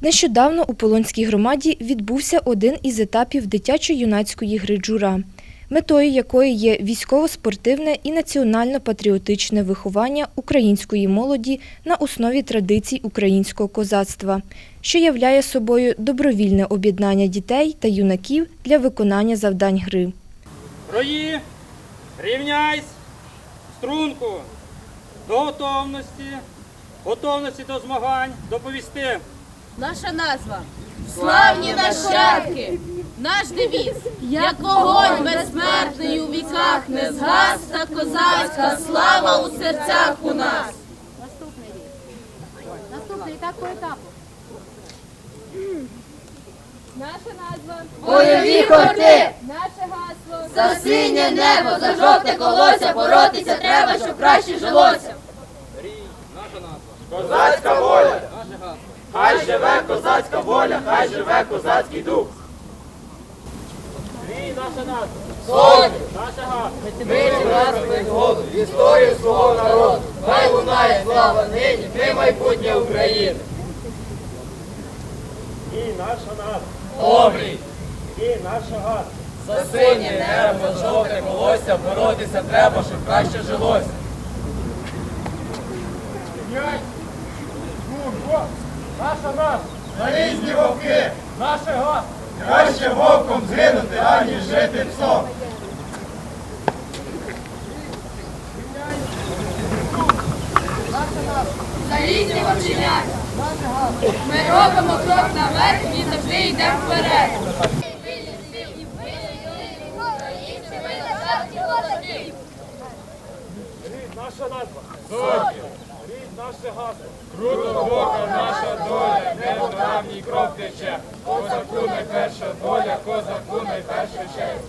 Нещодавно у Полонській громаді відбувся один із етапів дитячо-юнацької гри джура, метою якої є військово-спортивне і національно-патріотичне виховання української молоді на основі традицій українського козацтва, що являє собою добровільне об'єднання дітей та юнаків для виконання завдань гри. Рої, рівняйсь, струнку, до готовності, готовності до змагань, доповісти. Наша назва Славні нащадки! Наш девіз Як вогонь безсмертний у віках не згас, та козацька слава у серцях у нас. Наступний рік. Наступний етап по етапу. Наша назва Бойові хорти! Наше гасло За синє небо, за жовте колося, боротися треба, щоб краще жилося. Козацька воля! Хай живе козацька воля, хай живе козацький дух! Рій наша назва. Сотні! Наша га. Ми нас згоду, історію свого народу! Хай лунає слава нині, ми майбутнє України! І наша назва. Обрій! І наша га. За синє небо, жовте колося, боротися треба, щоб краще жилося! Наша назва. Залізні вовки! Наша га. Краще вовком згинути, аніж жити псом! Залізні вовченята. Ми робимо крок наверх і завжди йдемо вперед. Наша назва. Сотні. Рід наше гасло. Круто бока наша доля, не в давній кров тече. Козаку найперша доля, козаку найперша честь.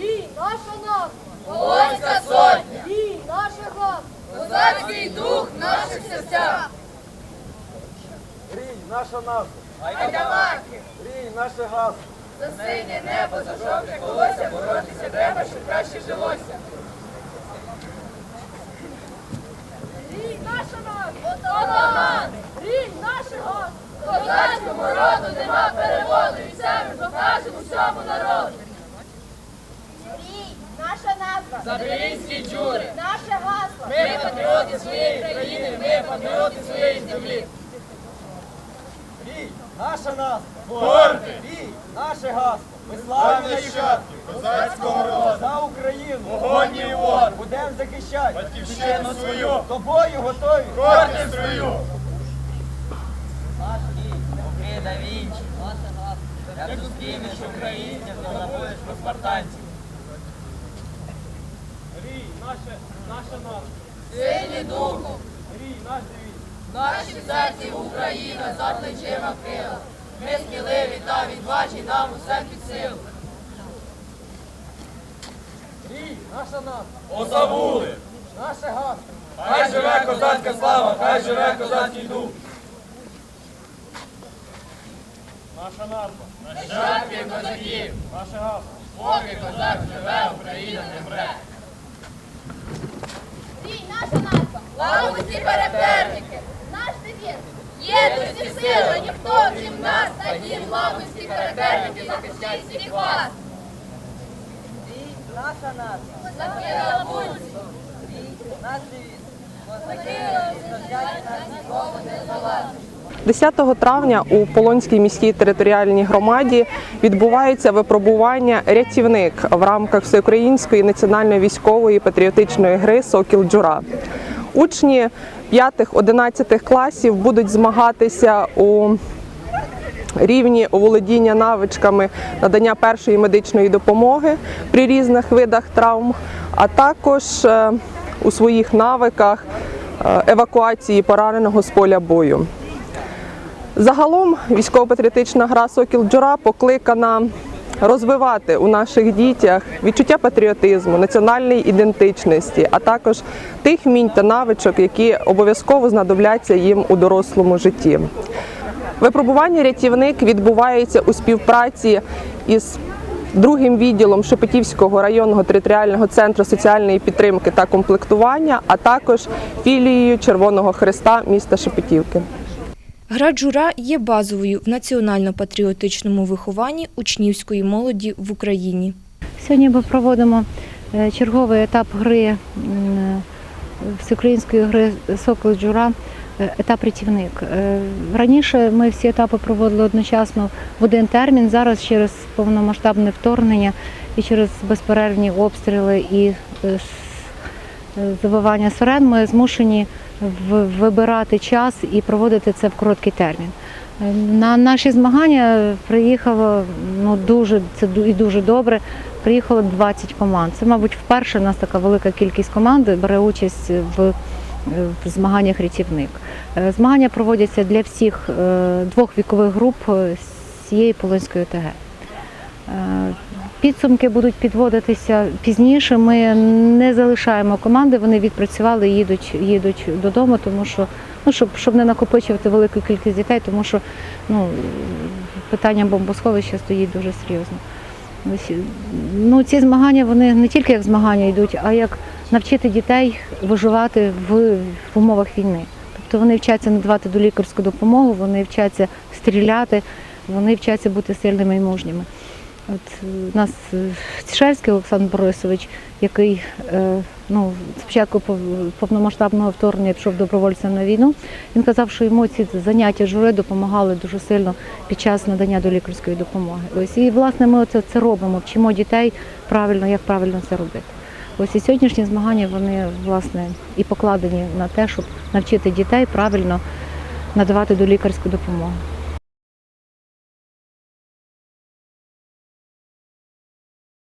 І наша назва! Полонська сотня. І наше газ! Козацький дух в наших серцях. Рій наша назва. Айдамаки. Рій наше гасло. За синє небо, за жовте колося, боротися треба, щоб краще жилося. Назва! Отаман! І нашого! Козацькому роду нема переводу, і це ми покажемо всьому народу. Рій, наша назва! Заберінські джури. Наше гасло! Ми патріоти своєї країни, ми патріоти своєї землі. Наша назва. Горди! Рій наше гасло. Ми Славні нащадки козацького роду! за Україну. Вогонь і вор! Будемо захищати. Батьківщину свою! Тобою готові. Гордість свою! Ти да Вінчі, як зустрінеш українців, то забудеш про спартанців. Рій наше, наша назва. Сильні духу, Рій наш девіз. Наші серці Україна за плечима крила. Ми сміливі та відважні, нам усе під силу. Рій наша назва. Позабули! Наше гасло. Хай живе козацька слава, хай живе козацький дух! Наша назва. Нащадки козаків, Наше гасло. поки козак живе, Україна не мре. І наша назва! Славуті переперники, Девіз! єдності сила, ніхто крім нас, та дім славності переперники захистять всіх вас. Наша назва, Закрила пульс, наш девіз. закрила, стоять нас нікому не залазить. 10 травня у Полонській міській територіальній громаді відбувається випробування рятівник в рамках всеукраїнської національної військової патріотичної гри Сокіл Джура. Учні 5-11 класів будуть змагатися у рівні оволодіння навичками надання першої медичної допомоги при різних видах травм, а також е, у своїх навиках е, евакуації пораненого з поля бою. Загалом військово-патріотична гра Сокіл Джура покликана розвивати у наших дітях відчуття патріотизму, національної ідентичності, а також тих вмінь та навичок, які обов'язково знадобляться їм у дорослому житті. Випробування рятівник відбувається у співпраці із другим відділом Шепетівського районного територіального центру соціальної підтримки та комплектування, а також філією Червоного Христа міста Шепетівки. Гра джура є базовою в національно-патріотичному вихованні учнівської молоді в Україні. Сьогодні ми проводимо е, черговий етап гри е, всеукраїнської гри Сокол Джура, е, етап рятівник. Раніше ми всі етапи проводили одночасно в один термін. Зараз через повномасштабне вторгнення і через безперервні обстріли і е, сирен ми змушені вибирати час і проводити це в короткий термін. Е, На наші змагання приїхало ну дуже це і дуже добре. Приїхало 20 команд. Це, мабуть, вперше у нас така велика кількість команд бере участь в, е, в змаганнях рятівник. Е, Змагання проводяться для всіх е, двох вікових груп з цієї Полонської ОТГ. Підсумки будуть підводитися пізніше. Ми не залишаємо команди, вони відпрацювали їдуть, їдуть додому, тому що ну, щоб, щоб не накопичувати велику кількість дітей, тому що ну, питання бомбосховища стоїть дуже серйозно. Ну, ці змагання вони не тільки як змагання йдуть, а як навчити дітей виживати в, в умовах війни. Тобто вони вчаться надавати долікарську допомогу, вони вчаться стріляти, вони вчаться бути сильними і мужніми. От е, у нас е, Цішевський Олександр Борисович, який е, ну, спочатку пов- повномасштабного вторгнення пішов добровольцем на війну, він казав, що йому ці заняття жури допомагали дуже сильно під час надання до лікарської допомоги. Ось і власне ми це, це робимо, вчимо дітей правильно, як правильно це робити. Ось і сьогоднішні змагання вони власне і покладені на те, щоб навчити дітей правильно надавати до лікарську допомогу.